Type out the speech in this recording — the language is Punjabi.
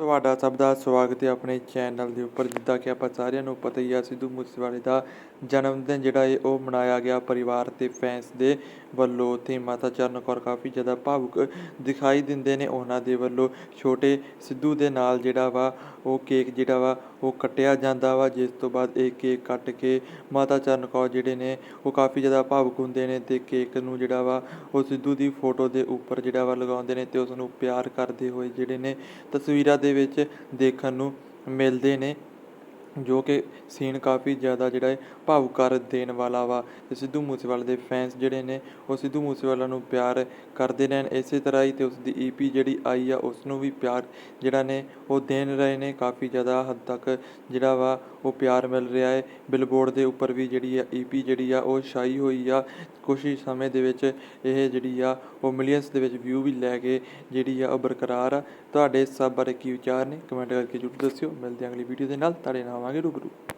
ਤੁਹਾਡਾ ਸਭ ਦਾ ਸਵਾਗਤ ਹੈ ਆਪਣੇ ਚੈਨਲ ਦੇ ਉੱਪਰ, ਜਿੱਦਾਂ ਕਿ ਆਪਾਂ ਸਾਰਿਆਂ ਨੂੰ ਪਤਾ ਹੀ ਆ, ਸਿੱਧੂ ਮੂਸੇਵਾਲੇ ਦਾ ਜਨਮ ਦਿਨ ਜਿਹੜਾ ਹੈ ਉਹ ਮਨਾਇਆ ਗਿਆ ਪਰਿਵਾਰ ਤੇ ਫੈਨਸ ਦੇ ਵੱਲੋਂ। ਤੇ ਮਾਤਾ ਚਰਨ ਕੌਰ ਕਾਫੀ ਜ਼ਿਆਦਾ ਭਾਵੁਕ ਦਿਖਾਈ ਦਿੰਦੇ ਨੇ ਉਹਨਾਂ ਦੇ ਵੱਲੋਂ। ਛੋਟੇ ਸਿੱਧੂ ਦੇ ਨਾਲ ਜਿਹੜਾ ਵਾ, ਉਹ ਕੇਕ ਜਿਹੜਾ ਵਾ, ਉਹ ਕੱਟਿਆ ਜਾਂਦਾ ਵਾ, ਜਿਸ ਤੋਂ ਬਾਅਦ ਇਹ ਕੇਕ ਕੱਟ ਕੇ ਮਾਤਾ ਚਰਨ ਕੌਰ ਜਿਹੜੇ ਨੇ, ਉਹ ਕਾਫੀ ਜ਼ਿਆਦਾ ਭਾਵੁਕ ਹੁੰਦੇ ਨੇ ਤੇ ਕੇਕ ਨੂੰ ਜਿਹੜਾ ਵਾ, ਉਹ ਸਿੱਧੂ ਦੀ ਫੋਟੋ ਦੇ ਉੱਪਰ ਜਿਹੜਾ ਵਾ ਲਗਾਉਂਦੇ ਨੇ ਤੇ ਉਸ ਨੂੰ ਪਿਆਰ ਕਰਦੇ ਹੋਏ ਜਿਹੜੇ ਨੇ ਤਸਵੀਰਾਂ ਦੇ ਵਿੱਚ ਦੇਖਣ ਨੂੰ ਮਿਲਦੇ ਨੇ। ਜੋ ਕਿ ਸੀਨ ਕਾਫੀ ਜ਼ਿਆਦਾ ਜਿਹੜਾ ਹੈ ਭਾਵੁਕ ਕਰ ਦੇਣ ਵਾਲਾ ਵਾ ਅਤੇ ਸਿੱਧੂ ਮੂਸੇਵਾਲੇ ਦੇ ਫੈਨਸ ਜਿਹੜੇ ਨੇ, ਉਹ ਸਿੱਧੂ ਮੂਸੇਵਾਲਾ ਨੂੰ ਪਿਆਰ ਕਰਦੇ ਰਹਿਣ। ਇਸੇ ਤਰ੍ਹਾਂ ਹੀ ਅਤੇ ਉਸਦੀ ਈਪੀ ਜਿਹੜੀ ਆਈ ਆ, ਉਸ ਨੂੰ ਵੀ ਪਿਆਰ ਜਿਹੜਾ ਨੇ, ਉਹ ਦੇਣ ਰਹੇ ਨੇ। ਕਾਫੀ ਜ਼ਿਆਦਾ ਹੱਦ ਤੱਕ ਜਿਹੜਾ ਵਾ, ਉਹ ਪਿਆਰ ਮਿਲ ਰਿਹਾ ਹੈ ਬਿਲਬੋਰਡ ਦੇ ਉੱਪਰ ਵੀ ਜਿਹੜੀ ਆ ਈਪੀ ਜਿਹੜੀ ਆ, ਉਹ ਛਾਈ ਹੋਈ ਆ। ਕੁਛ ਹੀ ਸਮੇਂ ਦੇ ਵਿੱਚ ਇਹ ਜਿਹੜੀ ਆ, ਉਹ ਮਿਲੀਅਨਸ ਦੇ ਵਿੱਚ ਵਿਊ ਵੀ ਲੈ ਕੇ ਜਿਹੜੀ ਆ, ਉਹ ਬਰਕਰਾਰ ਆ। ਤੁਹਾਡੇ ਸਭ ਬਾਰੇ ਕੀ ਵਿਚਾਰ ਨੇ? ਕਮੈਂਟ ਕਰਕੇ ਜ਼ਰੂਰ ਦੱਸਿਓ। ਮਿਲਦੇ ਹਾਂ ਅਗਲੀ ਵੀਡੀਓ ਦੇ ਨਾਲ। ਤੁਹਾਡੇ ਨਾਲ 投げるグループ。